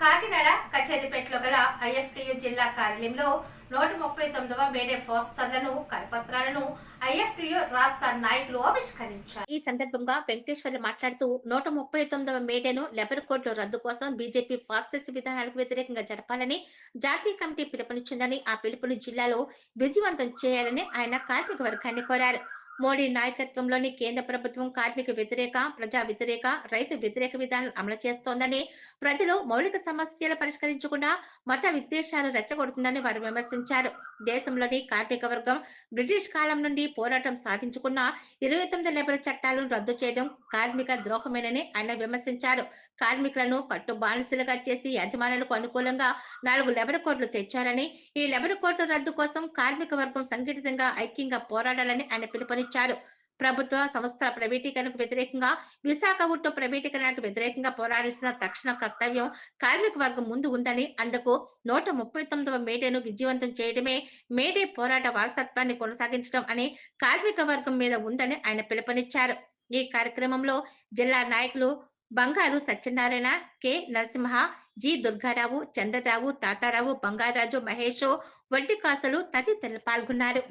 కాకినాడ కచేరిపేటలో గల ఐఎఫ్టియు జిల్లా కార్యాలయంలో నూట ముప్పై తొమ్మిదవ మేడే పోస్టర్లను కరపత్రాలను ఐఎఫ్టియు రాష్ట్ర నాయకులు ఆవిష్కరించారు. ఈ సందర్భంగా వెంకటేశ్వర్లు మాట్లాడుతూ నూట ముప్పై తొమ్మిదవ మేడేను లెబర్ కోడ్లు రద్దు కోసం బీజేపీ ఫాసిస్ట్ విధానాలకు వ్యతిరేకంగా జరపాలని జాతీయ కమిటీ పిలుపునిచ్చిందని ఆ పిలుపుని జిల్లాలో విజయవంతం చేయాలని ఆయన కార్మిక వర్గాన్ని కోరారు. మోడీ నాయకత్వంలోని కేంద్ర ప్రభుత్వం కార్మిక వ్యతిరేక ప్రజా వ్యతిరేక రైతు వ్యతిరేక విధానం అమలు చేస్తోందని ప్రజలు మౌలిక సమస్యలు పరిష్కరించకుండా మత విద్వేషాలు రెచ్చగొడుతుందని వారు విమర్శించారు. దేశంలోని కార్మిక వర్గం బ్రిటిష్ కాలం నుండి పోరాటం సాధించుకున్న ఇరవై తొమ్మిది లేబర్ చట్టాలను రద్దు చేయడం కార్మిక ద్రోహమేనని ఆయన విమర్శించారు. కార్మికులను కట్టు బానిసలుగా చేసి యజమానులకు అనుకూలంగా నాలుగు లెబర్ కోడ్లు తెచ్చారని ఈ లెబర్ కోడ్ల రద్దు కోసం కార్మిక వర్గం సంఘటితంగా ఐక్యంగా పోరాడాలని ఆయన పిలుపునిచ్చారు ప్రభుత్వ సంస్థల ప్రైవేటీకరణకు వ్యతిరేకంగా విశాఖ ఉట్టు ప్రైవేటీకరణకు వ్యతిరేకంగా పోరాడాల్సిన తక్షణ కర్తవ్యం కార్మిక వర్గం ముందు ఉందని అందుకు నూట ముప్పై తొమ్మిదవ మేడేను విజయవంతం చేయడమే మేడే పోరాట వారసత్వాన్ని కొనసాగించడం అని కార్మిక వర్గం మీద ఉందని ఆయన పిలుపునిచ్చారు. ఈ కార్యక్రమంలో జిల్లా నాయకులు బంగారు సత్యనారాయణ కె. నరసింహ జి. దుర్గారావు చంద్రరావు తాతారావు బంగారాజు మహేష్ వడ్డీ కాసులు తదితరులు పాల్గొన్నారు.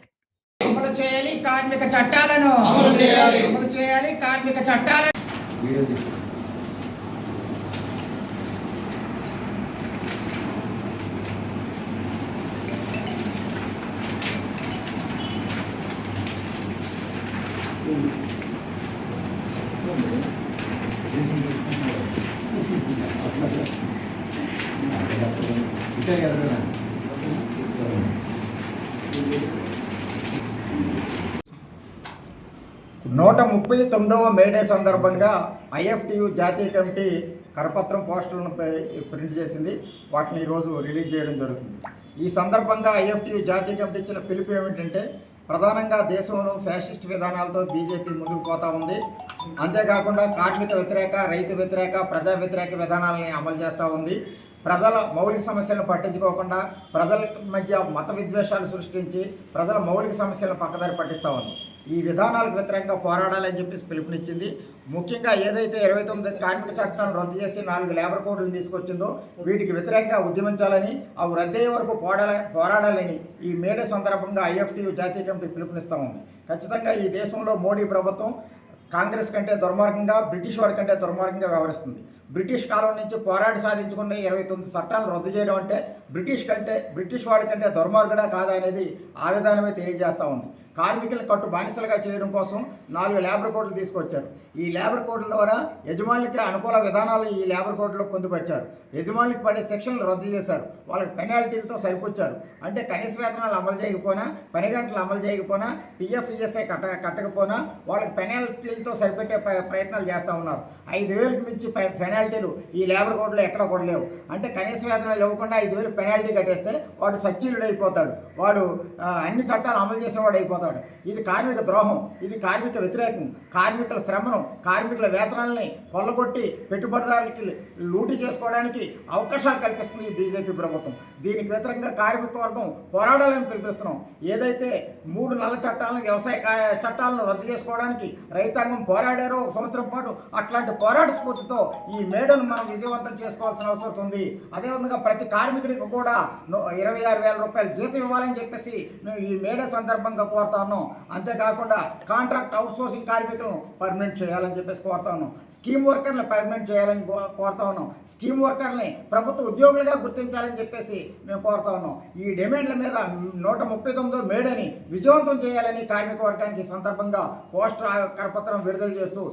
అమలు చేయాలి కార్మిక చట్టాలను. అమలు చేయాలి. అమలు చేయాలి కార్మిక చట్టాలను. నూట ముప్పై తొమ్మిదవ మేడే సందర్భంగా ఐఎఫ్టియు జాతీయ కమిటీ కరపత్రం పోస్టర్లను ప్రింట్ చేసింది. వాటిని ఈరోజు రిలీజ్ చేయడం జరుగుతుంది. ఈ సందర్భంగా ఐఎఫ్టియు జాతీయ కమిటీ ఇచ్చిన పిలుపు ఏమిటంటే ప్రధానంగా దేశంలో ఫ్యాసిస్ట్ విధానాలతో బీజేపీ ముందుకు పోతా ఉంది. అంతేకాకుండా కార్మిక వ్యతిరేక రైతు వ్యతిరేక ప్రజా వ్యతిరేక విధానాలని అమలు చేస్తూ ఉంది. ప్రజల మౌలిక సమస్యలను పట్టించుకోకుండా ప్రజల మధ్య మత విద్వేషాలు సృష్టించి ప్రజల మౌలిక సమస్యలను పక్కదారి పట్టిస్తూ ఉంది. ఈ విధానాలకు వ్యతిరేకంగా పోరాడాలని చెప్పేసి పిలుపునిచ్చింది. ముఖ్యంగా ఏదైతే ఇరవై తొమ్మిది కార్మిక చట్టాలను రద్దు చేసి నాలుగు లేబర్ కోడ్లను తీసుకొచ్చిందో వీటికి వ్యతిరేకంగా ఉద్యమించాలని అవి రద్దయ్యే వరకు పోరాడ పోరాడాలని ఈ మేడే సందర్భంగా ఐఎఫ్టీయు జాతీయ కమిటీ పిలుపునిస్తా ఉంది. ఖచ్చితంగా ఈ దేశంలో మోడీ ప్రభుత్వం కాంగ్రెస్ కంటే దుర్మార్గంగా బ్రిటిష్ వారి కంటే దుర్మార్గంగా వ్యవహరిస్తుంది. బ్రిటిష్ కాలం నుంచి పోరాడి సాధించుకున్న ఇరవై తొమ్మిది చట్టాలు రద్దు చేయడం అంటే బ్రిటిష్ కంటే బ్రిటిష్ వాడి కంటే దుర్మార్గుడా కాదా అనేది ఆ విధానమే తెలియజేస్తూ ఉంది. కార్మికులను కట్టు బానిసలుగా చేయడం కోసం నాలుగు లేబర్ కోడ్లు తీసుకొచ్చారు. ఈ లేబర్ కోడ్ల ద్వారా యజమానులకి అనుకూల విధానాలు ఈ లేబర్ కోడ్లో పొందుపరిచారు. యజమానులకు పడే శిక్షణలు రద్దు చేశారు. వాళ్ళకి పెనాల్టీలతో సరిపుచ్చారు. అంటే కనీస వేతనాలు అమలు చేయకపోయినా పని గంటలు అమలు చేయకపోయినా పిఎఫ్ ఈఎస్ఐ కట్ట కట్టకపోయినా వాళ్ళకి పెనాల్టీలతో సరిపెట్టే ప్రయత్నాలు చేస్తూ ఉన్నారు. ఐదు వేలకు మించి పె- పెనాల్టీలు ఈ లేబర్ కోడ్లో ఎక్కడ కూడా లేవు. అంటే కనీస వేతనాలు ఇవ్వకుండా ఐదు వేలు పెనాల్టీ కట్టేస్తే వాడు సచ్యులుడు అయిపోతాడు. వాడు అన్ని చట్టాలు అమలు చేసిన వాడు అయిపోతాడు. ఇది కార్మిక ద్రోహం ఇది కార్మిక వ్యతిరేకం కార్మికుల శ్రమను కార్మికుల వేతనాలని కొల్లగొట్టి పెట్టుబడిదారులకి లూటు చేసుకోవడానికి అవకాశాలు కల్పిస్తుంది ఈ బీజేపీ ప్రభుత్వం. దీనికి వ్యతిరేకంగా కార్మిక వర్గం పోరాడాలని పిలిపిస్తున్నాం ఏదైతే మూడు నల్ల చట్టాలను వ్యవసాయ చట్టాలను రద్దు చేసుకోవడానికి రైతాంగం పోరాడారో ఒక సంవత్సరం పాటు అట్లాంటి పోరాట స్ఫూర్తితో ఈ మేడను మనం విజయవంతం చేసుకోవాల్సిన అవసరం ఉంది. అదేవిధంగా ప్రతి కార్మికుడికి కూడా ఇరవై ఆరు వేల రూపాయలు జీతం ఇవ్వాలని చెప్పేసి మేము ఈ మేడ సందర్భంగా కోరుతాను. అంతేకాకుండా కాంట్రాక్ట్ అవుట్సోర్సింగ్ కార్మికులను పర్మనెంట్ చేయాలని చెప్పేసి కోరుతాను. స్కీమ్ వర్కర్ని పర్మనెంట్ చేయాలని కో- కోరుతా ఉన్నాం స్కీమ్ వర్కర్ని ప్రభుత్వ ఉద్యోగులుగా గుర్తించాలని చెప్పేసి మేము కోరుతా ఉన్నాం ఈ డిమాండ్ల మీద నూట ముప్పై తొమ్మిదో మేడని విజయవంతం చేయాలని కార్మిక వర్గానికి సందర్భంగా పోస్టర్ కరపత్రం విడుదల చేస్తూ